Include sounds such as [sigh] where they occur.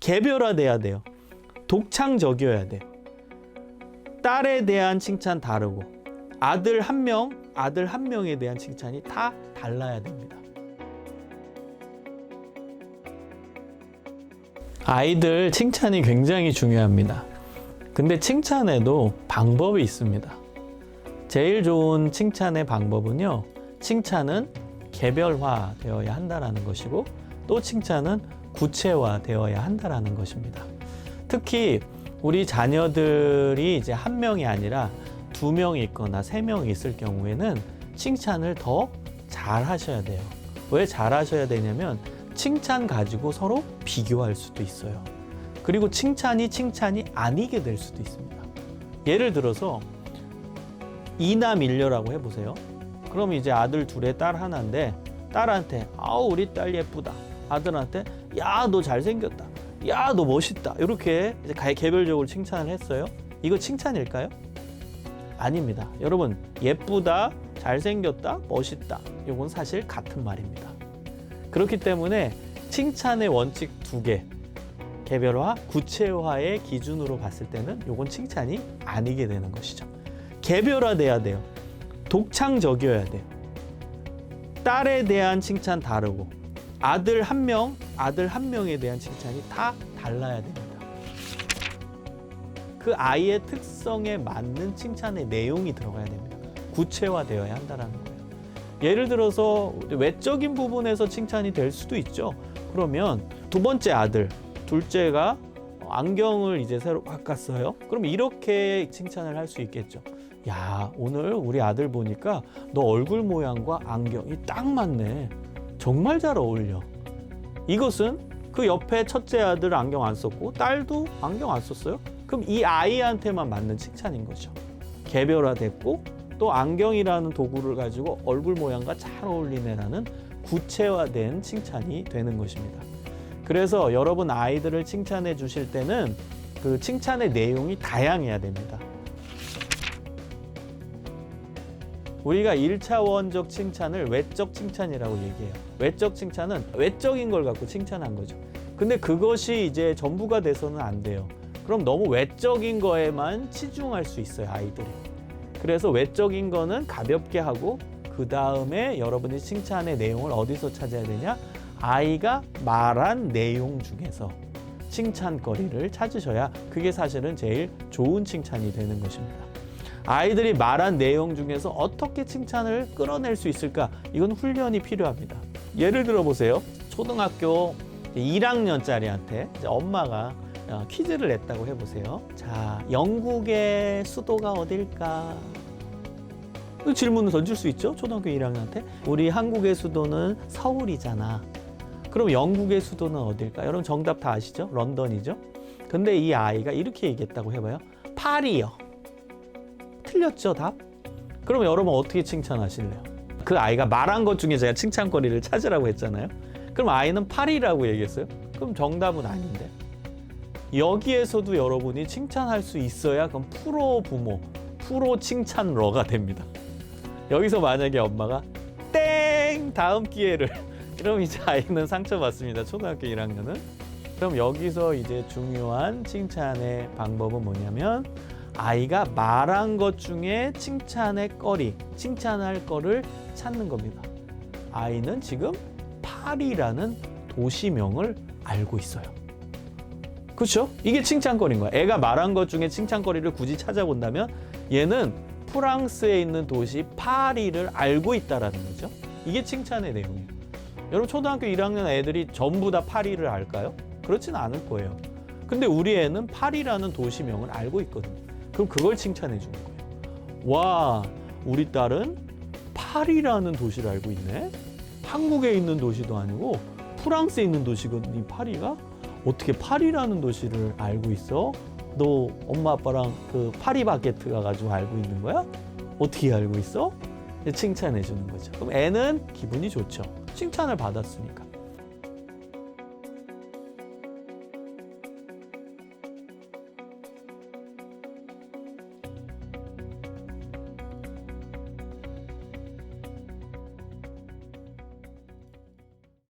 개별화돼야 돼요. 독창적이어야 돼요. 딸에 대한 칭찬 다르고 아들 한 명, 아들 한 명에 대한 칭찬이 다 달라야 됩니다. 아이들 칭찬이 굉장히 중요합니다. 근데 칭찬에도 방법이 있습니다. 제일 좋은 칭찬의 방법은요. 칭찬은 개별화 되어야 한다라는 것이고 또 칭찬은 구체화 되어야 한다라는 것입니다. 특히 우리 자녀들이 이제 한 명이 아니라 두 명이 있거나 세 명이 있을 경우에는 칭찬을 더 잘 하셔야 돼요. 왜 잘 하셔야 되냐면 칭찬 가지고 서로 비교할 수도 있어요. 그리고 칭찬이 칭찬이 아니게 될 수도 있습니다. 예를 들어서 이남 일녀라고 해보세요. 그럼 이제 아들 둘에 딸 하나인데 딸한테 아우 우리 딸 예쁘다. 아들한테 야 너 잘생겼다. 야 너 멋있다. 이렇게 개별적으로 칭찬을 했어요. 이거 칭찬일까요? 아닙니다. 여러분 예쁘다, 잘생겼다, 멋있다. 이건 사실 같은 말입니다. 그렇기 때문에 칭찬의 원칙 두 개, 개별화, 구체화의 기준으로 봤을 때는 이건 칭찬이 아니게 되는 것이죠. 개별화돼야 돼요. 독창적이어야 돼요. 딸에 대한 칭찬 다르고 아들 한 명, 아들 한 명에 대한 칭찬이 다 달라야 됩니다. 그 아이의 특성에 맞는 칭찬의 내용이 들어가야 됩니다. 구체화되어야 한다는 거예요. 예를 들어서 외적인 부분에서 칭찬이 될 수도 있죠. 그러면 두 번째 아들, 둘째가 안경을 이제 새로 바꿨어요. 그럼 이렇게 칭찬을 할 수 있겠죠. 야, 오늘 우리 아들 보니까 너 얼굴 모양과 안경이 딱 맞네. 정말 잘 어울려. 이것은 그 옆에 첫째 아들 안경 안 썼고 딸도 안경 안 썼어요. 그럼 이 아이한테만 맞는 칭찬인 거죠. 개별화됐고 또 안경이라는 도구를 가지고 얼굴 모양과 잘 어울리네라는 구체화된 칭찬이 되는 것입니다. 그래서 여러분 아이들을 칭찬해 주실 때는 그 칭찬의 내용이 다양해야 됩니다. 우리가 일차원적 칭찬을 외적 칭찬이라고 얘기해요. 외적 칭찬은 외적인 걸 갖고 칭찬한 거죠. 근데 그것이 이제 전부가 돼서는 안 돼요. 그럼 너무 외적인 거에만 치중할 수 있어요, 아이들이. 그래서 외적인 거는 가볍게 하고 그 다음에 여러분이 칭찬의 내용을 어디서 찾아야 되냐? 아이가 말한 내용 중에서 칭찬거리를 찾으셔야 그게 사실은 제일 좋은 칭찬이 되는 것입니다. 아이들이 말한 내용 중에서 어떻게 칭찬을 끌어낼 수 있을까? 이건 훈련이 필요합니다. 예를 들어 보세요. 초등학교 1학년짜리한테 엄마가 어, 퀴즈를 냈다고 해보세요. 자, 영국의 수도가 어딜까? 그 질문을 던질 수 있죠. 초등학교 1학년한테. 우리 한국의 수도는 서울이잖아. 그럼 영국의 수도는 어딜까? 여러분 정답 다 아시죠? 런던이죠. 근데 이 아이가 이렇게 얘기했다고 해봐요. 파리요. 틀렸죠, 답? 그럼 여러분 어떻게 칭찬하실래요? 그 아이가 말한 것 중에 제가 칭찬거리를 찾으라고 했잖아요. 그럼 아이는 파리라고 얘기했어요. 그럼 정답은 아닌데. 여기에서도 여러분이 칭찬할 수 있어야 그럼 프로 부모, 프로 칭찬러가 됩니다. 여기서 만약에 엄마가 땡 다음 기회를 [laughs] 그럼 이제 아이는 상처받습니다. 초등학교 1학년은. 그럼 여기서 이제 중요한 칭찬의 방법은 뭐냐면 아이가 말한 것 중에 칭찬의 거리, 칭찬할 거를 찾는 겁니다. 아이는 지금 파리라는 도시명을 알고 있어요. 그렇죠? 이게 칭찬거리인 거야. 애가 말한 것 중에 칭찬거리를 굳이 찾아본다면 얘는 프랑스에 있는 도시 파리를 알고 있다라는 거죠. 이게 칭찬의 내용이에요. 여러분 초등학교 1학년 애들이 전부 다 파리를 알까요? 그렇지는 않을 거예요. 근데 우리 애는 파리라는 도시명을 알고 있거든요. 그럼 그걸 칭찬해 주는 거예요. 와, 우리 딸은 파리라는 도시를 알고 있네. 한국에 있는 도시도 아니고 프랑스에 있는 도시거든. 이 파리가 어떻게 파리라는 도시를 알고 있어? 너 엄마 아빠랑 그 파리 바게트 가가지고 알고 있는 거야? 어떻게 알고 있어? 칭찬해 주는 거죠. 그럼 애는 기분이 좋죠. 칭찬을 받았으니까.